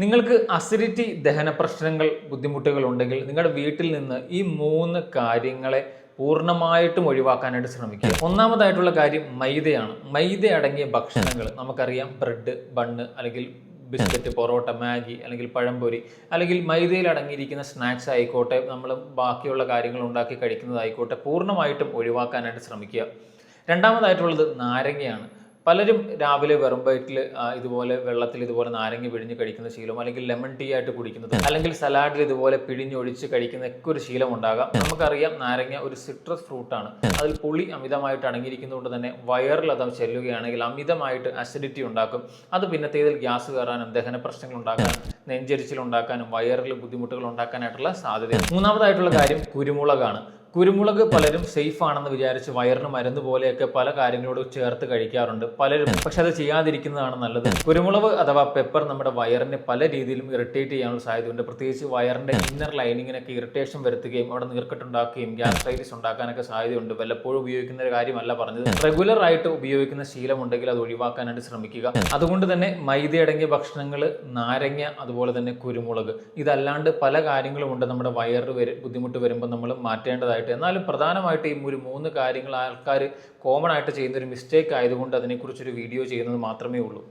നിങ്ങൾക്ക് അസിഡിറ്റി ദഹന പ്രശ്നങ്ങൾ ബുദ്ധിമുട്ടുകൾ ഉണ്ടെങ്കിൽ നിങ്ങളുടെ വീട്ടിൽ നിന്ന് ഈ മൂന്ന് കാര്യങ്ങളെ പൂർണമായിട്ടും ഒഴിവാക്കാനായിട്ട് ശ്രമിക്കുക. ഒന്നാമതായിട്ടുള്ള കാര്യം മൈദയാണ്. മൈദ അടങ്ങിയ ഭക്ഷണങ്ങൾ നമുക്കറിയാം. ബ്രെഡ് ബണ്ണ് അല്ലെങ്കിൽ ബിസ്ക്കറ്റ് പൊറോട്ട മാഗി അല്ലെങ്കിൽ പഴംപൊരി അല്ലെങ്കിൽ മൈദയിൽ അടങ്ങിയിരിക്കുന്ന സ്നാക്സ് ആയിക്കോട്ടെ നമ്മൾ ബാക്കിയുള്ള കാര്യങ്ങൾ ഉണ്ടാക്കി കഴിക്കുന്നതായിക്കോട്ടെ പൂർണമായിട്ടും ഒഴിവാക്കാനായിട്ട് ശ്രമിക്കുക. രണ്ടാമതായിട്ടുള്ളത് നാരങ്ങയാണ്. പലരും രാവിലെ വെറും വയറ്റിൽ ഇതുപോലെ വെള്ളത്തിൽ ഇതുപോലെ നാരങ്ങ പിഴിഞ്ഞ് കഴിക്കുന്ന ശീലം അല്ലെങ്കിൽ ലെമൺ ടീ ആയിട്ട് കുടിക്കുന്നത് അല്ലെങ്കിൽ സലാഡിൽ ഇതുപോലെ പിഴിഞ്ഞൊഴിച്ച് കഴിക്കുന്ന ഒക്കെ ഒരു ശീലം ഉണ്ടാകാം. നമുക്കറിയാം നാരങ്ങ ഒരു സിട്രസ് ഫ്രൂട്ടാണ്. അതിൽ പുളി അമിതമായിട്ട് അടങ്ങിയിരിക്കുന്നതുകൊണ്ട് തന്നെ വയറിൽ അത് ചെല്ലുകയാണെങ്കിൽ അമിതമായിട്ട് അസിഡിറ്റി ഉണ്ടാക്കും. അത് പിന്നത്തേതിൽ ഗ്യാസ് കയറാനും ദഹന പ്രശ്നങ്ങൾ ഉണ്ടാക്കാനും നെഞ്ചരിച്ചിൽ ഉണ്ടാക്കാനും വയറിൽ ബുദ്ധിമുട്ടുകൾ ഉണ്ടാക്കാനായിട്ടുള്ള സാധ്യത മൂന്നാമതായിട്ടുള്ള കാര്യം കുരുമുളകാണ്. കുരുമുളക് പലരും സേഫ് ആണെന്ന് വിചാരിച്ച് വയറിന് മരുന്ന് പോലെയൊക്കെ പല കാര്യങ്ങളോട് ചേർത്ത് കഴിക്കാറുണ്ട് പലരും. പക്ഷെ അത് ചെയ്യാതിരിക്കുന്നതാണ് നല്ലത്. കുരുമുളക് അഥവാ പെപ്പർ നമ്മുടെ വയറിനെ പല രീതിയിലും ഇറിറ്റേറ്റ് ചെയ്യാനുള്ള സാധ്യതയുണ്ട്. പ്രത്യേകിച്ച് വയറിന്റെ ഇന്നർ ലൈനിങ്ങിനൊക്കെ ഇറിറ്റേഷൻ വരുത്തുകയും അവിടെ നീർക്കെട്ടുണ്ടാക്കുകയും ഗ്യാസ്ട്രൈറ്റിസ് ഉണ്ടാക്കാനൊക്കെ സാധ്യതയുണ്ട്. വല്ലപ്പോഴും ഉപയോഗിക്കുന്ന ഒരു കാര്യമല്ല പറഞ്ഞത്. റെഗുലർ ആയിട്ട് ഉപയോഗിക്കുന്ന ശീലമുണ്ടെങ്കിൽ അത് ഒഴിവാക്കാനായിട്ട് ശ്രമിക്കുക. അതുകൊണ്ട് തന്നെ മൈദ അടങ്ങിയ ഭക്ഷണങ്ങൾ നാരങ്ങ അതുപോലെ തന്നെ കുരുമുളക്. ഇതല്ലാണ്ട് പല കാര്യങ്ങളും ഉണ്ട് നമ്മുടെ വയറ് ബുദ്ധിമുട്ട് വരുമ്പോൾ നമ്മൾ മാറ്റേണ്ടതായിട്ട് എന്നാലും പ്രധാനമായിട്ട് ഈ ഒരു മൂന്ന് കാര്യങ്ങൾ ആൾക്കാർ കോമൺ ആയിട്ട് ചെയ്യുന്ന ഒരു മിസ്റ്റേക്ക് ആയതുകൊണ്ട് അതിനെക്കുറിച്ചൊരു വീഡിയോ ചെയ്യുന്നത് മാത്രമേ ഉള്ളൂ.